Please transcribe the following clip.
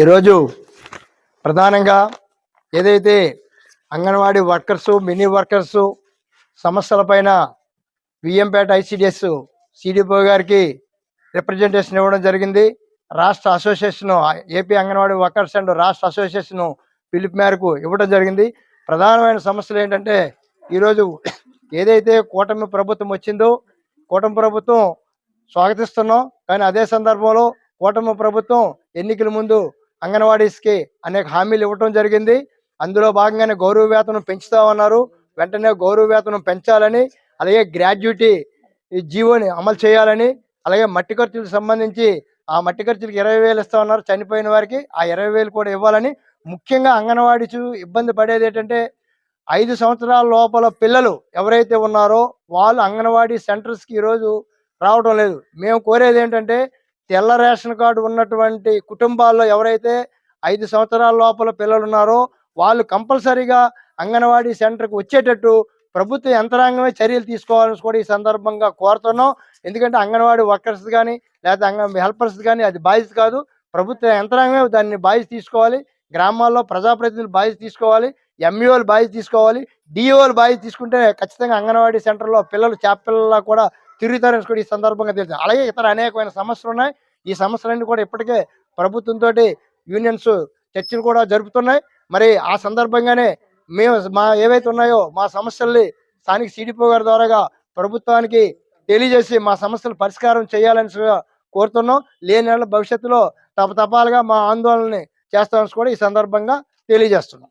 ఈరోజు ప్రధానంగా ఏదైతే అంగన్వాడీ వర్కర్సు మినీ వర్కర్సు సమస్యలపైన విఎంపేట ఐసిడిఎస్ సిడిపో గారికి రిప్రజెంటేషన్ ఇవ్వడం జరిగింది. రాష్ట్ర association AP anganwadi workers and రాష్ట్ర అసోసియేషన్ పిలుపు మేరకు ఇవ్వడం జరిగింది. ప్రధానమైన సమస్యలు ఏంటంటే ఈరోజు ఏదైతే కూటమి ప్రభుత్వం వచ్చిందో కూటమి ప్రభుత్వం స్వాగతిస్తున్నాం. కానీ అదే సందర్భంలో కూటమి ప్రభుత్వం ఎన్నికల ముందు అంగన్వాడీస్కి అనేక హామీలు ఇవ్వటం జరిగింది. అందులో భాగంగానే గౌరవ వేతనం పెంచుతామన్నారు వెంటనే గౌరవ వేతనం పెంచాలని అలాగే గ్రాడ్యుటీ ఈ జీవోని అమలు చేయాలని అలాగే మట్టి ఖర్చులకు సంబంధించి ఆ మట్టి ఖర్చులకు ఇరవై వేలు ఇస్తామన్నారు చనిపోయిన వారికి ఆ ఇరవై వేలు కూడా ఇవ్వాలని. ముఖ్యంగా అంగన్వాడీ చూ ఇబ్బంది పడేది ఏంటంటే ఐదు సంవత్సరాల లోపల పిల్లలు ఎవరైతే ఉన్నారో వాళ్ళు అంగన్వాడీ సెంటర్స్కి ఈరోజు రావడం లేదు. మేము కోరేది ఏంటంటే తెల్ల రేషన్ కార్డు ఉన్నటువంటి కుటుంబాల్లో ఎవరైతే ఐదు సంవత్సరాల లోపల పిల్లలు ఉన్నారో వాళ్ళు కంపల్సరీగా అంగన్వాడీ సెంటర్కి వచ్చేటట్టు ప్రభుత్వ యంత్రాంగమే చర్యలు తీసుకోవాలని కూడా ఈ సందర్భంగా కోరుతున్నాం. ఎందుకంటే అంగన్వాడీ వర్కర్స్ కానీ లేదా అంగ హెల్పర్స్ కానీ అది బాధ్యత కాదు. ప్రభుత్వ యంత్రాంగమే దాన్ని బాధ్యత తీసుకోవాలి. గ్రామాల్లో ప్రజాప్రతినిధులు బాధ్యత తీసుకోవాలి. ఎంఈఓలు బాధ్యత తీసుకోవాలి. డిఓలు బాధ్యత తీసుకుంటే ఖచ్చితంగా అంగన్వాడీ సెంటర్లో పిల్లలు చేపల్లా కూడా తిరుగుతారని కూడా ఈ సందర్భంగా తెలుసు అలాగే ఇతర అనేకమైన సమస్యలు ఉన్నాయి. ఈ సమస్యలన్నీ కూడా ఇప్పటికే ప్రభుత్వంతో యూనియన్స్ చర్చలు కూడా జరుపుతున్నాయి. మరి ఆ సందర్భంగానే మేము మా ఏవైతే ఉన్నాయో మా సమస్యల్ని స్థానిక సిడిపో గారి ద్వారాగా ప్రభుత్వానికి తెలియజేసి మా సమస్యలు పరిష్కారం చేయాలని కోరుతున్నాం. లేని ఏళ్ళ భవిష్యత్తులో తపతపాలుగా మా ఆందోళనని చేస్తామని కూడా ఈ సందర్భంగా తెలియజేస్తున్నాం.